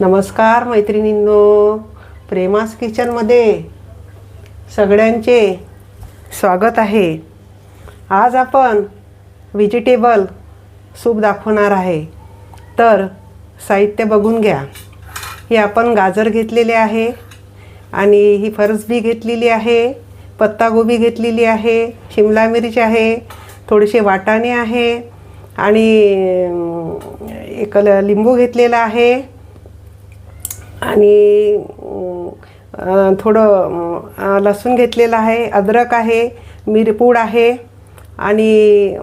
नमस्कार मैत्रिणींनो प्रेमास किचनमध्ये सगळ्यांचे स्वागत आहे. आज आपण व्हेजिटेबल सूप दाखवणार आहे. तर साहित्य बघून घ्या. हे आपण गाजर घेतलेले आहे आणि ही फरसबी घेतलेली आहे पत्तागोबी घेतलेली आहे शिमला मिरची आहे थोडेसे वाटाणे आहे आणि एक ल- लिंबू घेतलेला आहे. आणि थोडं लसूण घेतलेलं आहे अद्रक आहे मिरपूड आहे आणि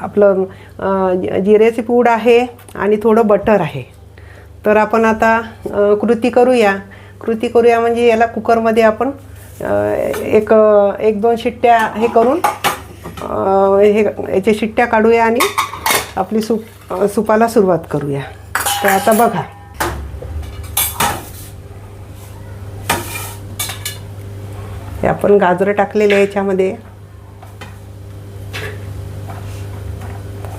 आपलं अं, जिऱ्याची पूड आहे आणि थोडं बटर आहे. तर आपण आता कृती करूया. कृती करूया म्हणजे याला कुकरमध्ये आपण एक एक दोन शिट्ट्या हे करून हे याच्या शिट्ट्या काढूया आणि आपली सूप सुपाला सुरुवात करूया. तर आता बघा. ते आपण गाजरं टाकलेले आहे याच्यामध्ये.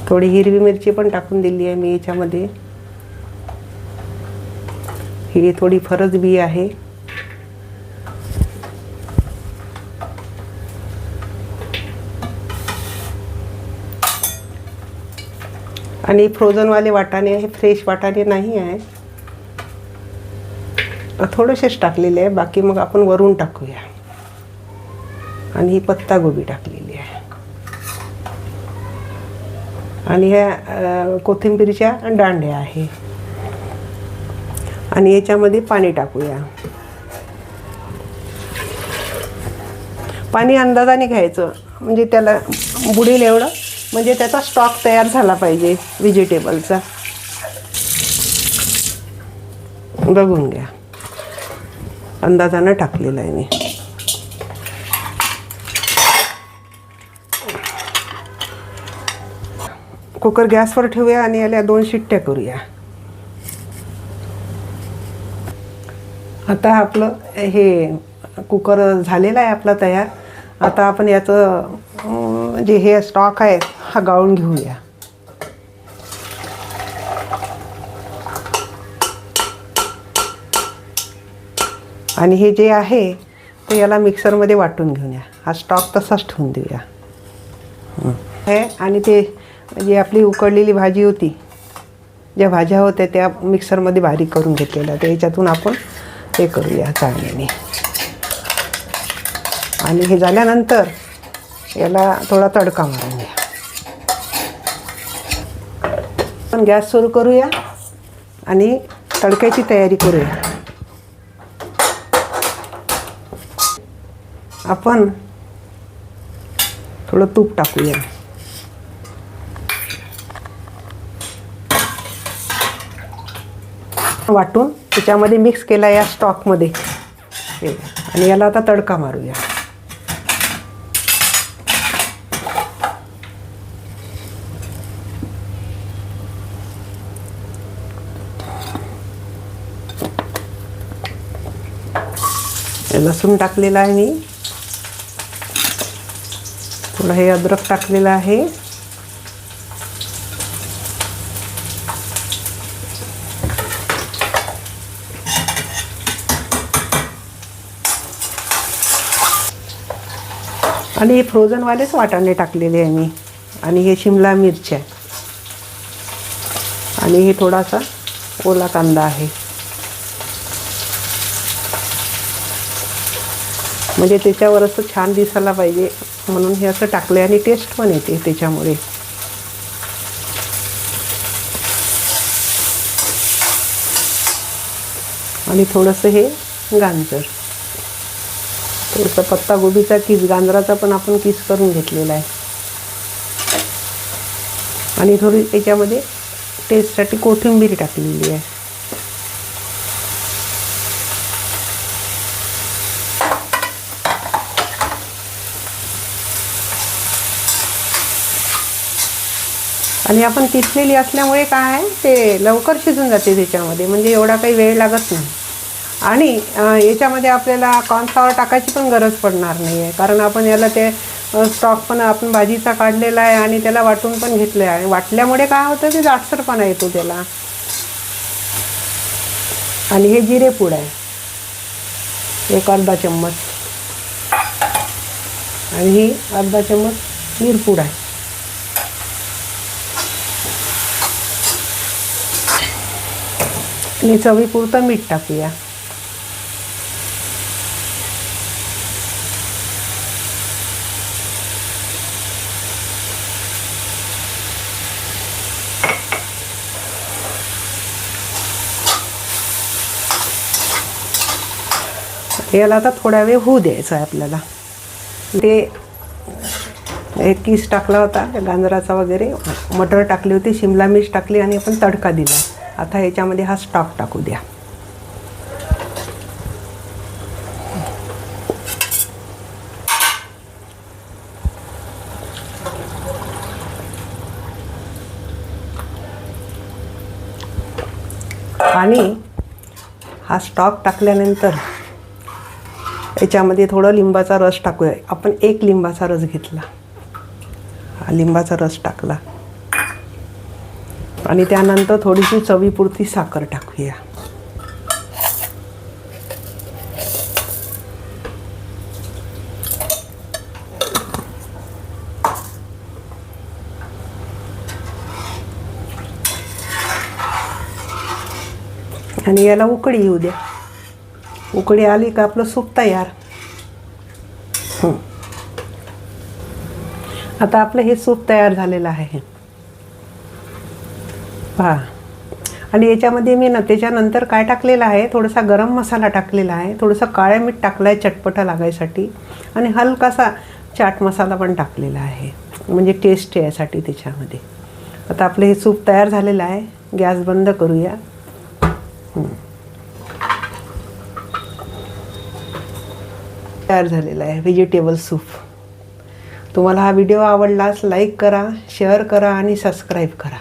थोडी हिरवी मिरची पण टाकून दिली आहे मी याच्यामध्ये. ही थोडी फरज बी आहे. आणि फ्रोझनवाले वाटाणे हे फ्रेश वाटाणे नाही आहे. थोडेसेच टाकलेले आहे बाकी मग आपण वरून टाकूया. आणि ही पत्तागोबी टाकलेली आहे. आणि ह्या कोथिंबीरच्या दांड्या आहे. आणि याच्यामध्ये पाणी टाकूया. पाणी अंदाजाने घ्यायचं. म्हणजे त्याला बुडेल एवढं. म्हणजे त्याचा स्टॉक तयार झाला पाहिजे व्हेजिटेबलचा बघून घ्या. अंदाजानं टाकलेलं आहे मी. कुकर गॅसवर ठेवूया आणि याला दोन शिट्ट्या करूया. आता आपलं हे कुकर झालेला आहे आपला तयार. आता आपण याचं जे हे स्टॉक आहे हा गाळून घेऊया. आणि हे जे आहे ते याला मिक्सरमध्ये वाटून घेऊया. हा स्टॉक तसाच ठेवून देऊया. हे आणि ते जी आपली उकडलेली भाजी होती. ज्या भाज्या होत्या त्या मिक्सरमध्ये बारीक करून घेतलेल्या. त्या याच्यातून आपण हे करूया चाळण्याने आणि हे झाल्यानंतर याला थोडा तडका मारून घ्या आपण गॅस सुरू करूया आणि तडक्याची तयारी करूया. आपण थोडं तूप टाकूया. वाटून त्याच्यामध्ये मिक्स केला या स्टॉकमध्ये आणि याला आता तडका मारूया. लसूण टाकलेला आहे मी. थोडं हे अद्रक टाकलेलं आहे. आणि हे फ्रोझनवालेच वाटाणे टाकलेले आहे मी. आणि हे शिमला मिरच्या आणि हे थोडासा ओला कांदा आहे. म्हणजे त्याच्यावर असं छान दिसायला पाहिजे म्हणून हे असं टाकलं आणि टेस्ट पण येते त्याच्यामुळे. आणि थोडंसं हे गांजर. थोडंसं पत्तागोबीचा किस गांजराचा पण आपण किस करून घेतलेला आहे. आणि थोडी त्याच्यामध्ये टेस्टसाठी कोथिंबीर टाकलेली आहे. आणि आपण किसलेली असल्यामुळे काय आहे ते लवकर शिजून जाते त्याच्यामध्ये म्हणजे एवढा काही वेळ लागत नाही. आणि याच्यामध्ये आपल्याला कॉर्नफ्लॉवर टाकायची पण गरज पडणार नाही आहे कारण आपण याला ते स्टॉक पण आपण भाजीचा काढलेला आहे आणि त्याला वाटून पण घेतलं आहे वाटल्यामुळे काय होतं ते जाडसरपणा येतो त्याला. आणि हे जिरे पूड आहे. एक अर्धा चम्मच. आणि ही अर्धा चम्मच मिरपूड आहे. आणि चवीपुरतं मीठ टाकूया. याला आता थोडा वेळ होऊ द्यायचं आहे आपल्याला. ते एक किस टाकला होता गाजराचा वगैरे. मटर टाकली होती शिमला मिर्च टाकली आणि आपण तडका दिला. आता ह्याच्यामध्ये हा स्टॉक टाकू द्या. आणि हा स्टॉक टाकल्यानंतर याच्यामध्ये थोडं लिंबाचा रस टाकूया. आपण एक लिंबाचा रस घेतला. हा लिंबाचा रस टाकला. आणि त्यानंतर थोडीशी चवीपुरती साखर टाकूया. आणि याला उकळी येऊ द्या. उकळी आली का आपलं सूप तयार. आता आपलं हे सूप तयार झालेलं आहे पहा. आणि याच्यामध्ये मी ना त्याच्यानंतर काय टाकलेलं आहे? थोडासा गरम मसाला टाकलेला आहे. थोडंसं काळ्या मीठ टाकलं आहे चटपटा लागायसाठी. आणि हलकासा चाट मसाला पण टाकलेला आहे. म्हणजे टेस्ट यासाठी त्याच्यामध्ये. आता आपलं हे सूप तयार झालेलं आहे. गॅस बंद करूया. तयार झालेला आहे व्हेजिटेबल सूप तुम्हाला हा व्हिडिओ आवडलास लाईक करा शेअर करा आणि सबस्क्राईब करा.